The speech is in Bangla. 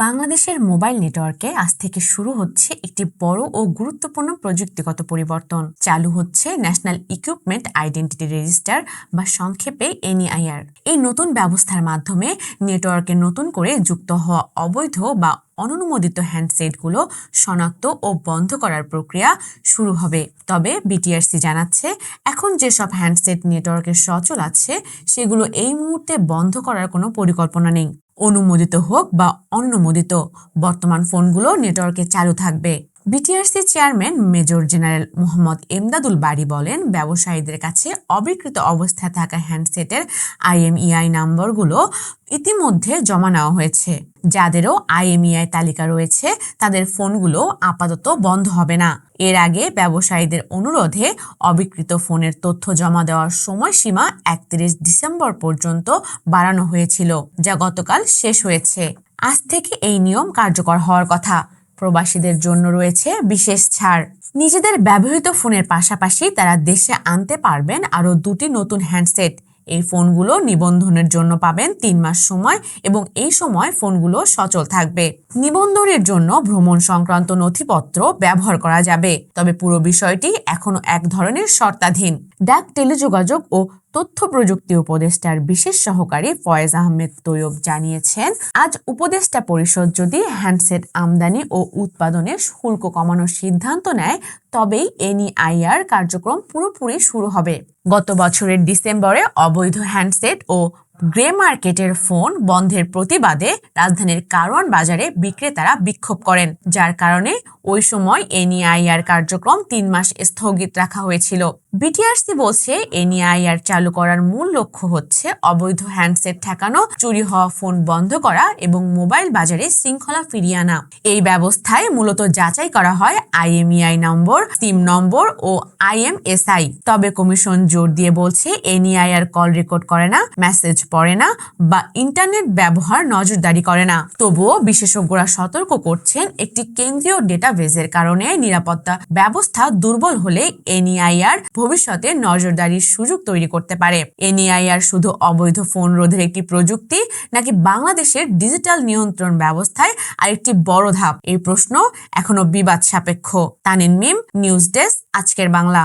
বাংলাদেশের মোবাইল নেটওয়ার্কে আজ থেকে শুরু হচ্ছে একটি বড় ও গুরুত্বপূর্ণ প্রযুক্তিগত পরিবর্তন। চালু হচ্ছে ন্যাশনাল ইকুইপমেন্ট আইডেন্টিটি রেজিস্টার বা সংক্ষেপে এনইআইআর। এই নতুন ব্যবস্থার মাধ্যমে নেটওয়ার্কে নতুন করে যুক্ত হওয়া অবৈধ বা অননুমোদিত হ্যান্ডসেটগুলো শনাক্ত ও বন্ধ করার প্রক্রিয়া শুরু হবে। তবে বিটিআরসি জানাচ্ছে, এখন যেসব হ্যান্ডসেট নেটওয়ার্কে সচল আছে, সেগুলো এই মুহূর্তে বন্ধ করার কোনো পরিকল্পনা নেই। অনুমোদিত হোক বা অনুমোদিত বর্তমান ফোনগুলো নেটওয়ার্কে চালু থাকবে। BTRC chairman major general Mohammad Emdadul Bari বলেন, ব্যবসায়ীদের কাছে অবিকৃত অবস্থায় থাকা হ্যান্ডসেটের আইএমইআই নম্বরগুলো ইতিমধ্যে জমা নেওয়া হয়েছে। যাদেরও আইএমইআই তালিকা রয়েছে, তাদের ফোনগুলো আপাতত বন্ধ হবে না। এর আগে ব্যবসায়ীদের অনুরোধে অবিকৃত ফোনের তথ্য জমা দেওয়ার সময়সীমা একত্রিশ ডিসেম্বর পর্যন্ত বাড়ানো হয়েছিল, যা গতকাল শেষ হয়েছে। আজ থেকে এই নিয়ম কার্যকর হওয়ার কথা। প্রবাসীদের জন্য রয়েছে বিশেষ ছাড়। নিজেদের ব্যবহৃত ফোনের পাশাপাশি তারা দেশে আনতে পারবেন আরও দুটি নতুন হ্যান্ডসেট। এই ফোনগুলো নিবন্ধনের জন্য পাবেন তিন মাস সময় এবং এই সময় ফোনগুলো সচল থাকবে। নিবন্ধনের জন্য ভ্রমণ সংক্রান্ত নথিপত্র ব্যবহার করা যাবে, তবে পুরো বিষয়টি এখনও এক ধরনের শর্তাধীন। ডাক, টেলিযোগাযোগ ও তথ্য প্রযুক্তি উপদেষ্টার বিশেষ সহকারী ফয়েজ আহমেদ তৈয়ব জানিয়েছেন, আজ উপদেষ্টা পরিষদ যদি হ্যান্ডসেট আমদানি ও উৎপাদনে শুল্ক কমানোর সিদ্ধান্ত নেয়, তবেই এনইআইআর কার্যক্রম পুরোপুরি শুরু হবে। গত বছরের ডিসেম্বরে অবৈধ হ্যান্ডসেট ও গ্রে মার্কেটের ফোন বন্ধের প্রতিবাদে রাজধানীর কারওয়ান বাজারে বিক্রেতারা বিক্ষোভ করেন, যার কারণে ওই সময় এনইআইআর কার্যক্রম তিন মাস স্থগিত রাখা হয়েছিল। বিটিআরসি বলছে এনইআইআর চালু করার মূল লক্ষ্য হচ্ছে অবৈধ হ্যান্ডসেট ঠেকানো, চুরি হওয়া ফোন বন্ধ করা এবং মোবাইল বাজারে শৃঙ্খলা ফিরিয়ে আনা। এই ব্যবস্থায় মূলত যাচাই করা হয় আইএমইআই নম্বর, সিম নম্বর ও আইএমএসআই। তবে কমিশন জোর দিয়ে বলছে এনইআইআর কল রেকর্ড করে না, মেসেজ পড়ে না বা ইন্টারনেট ব্যবহার নজরদারি করে না। তবুও বিশেষজ্ঞরা সতর্ক করছেন একটি কেন্দ্রীয় ডেটাবেজের কারণে নিরাপত্তা ব্যবস্থা দুর্বল হলে এনইআইআর ভবিষ্যতে নজরদারির সুযোগ তৈরি করতে পারে। এনআইআর শুধু অবৈধ ফোন রোধের একটি প্রযুক্তি, নাকি বাংলাদেশের ডিজিটাল নিয়ন্ত্রণ ব্যবস্থায় আরেকটি বড় ধাপ? এই প্রশ্ন এখনও বিবাদ সাপেক্ষ। তানিন মিম, নিউজ ডেস্ক, আজকের বাংলা।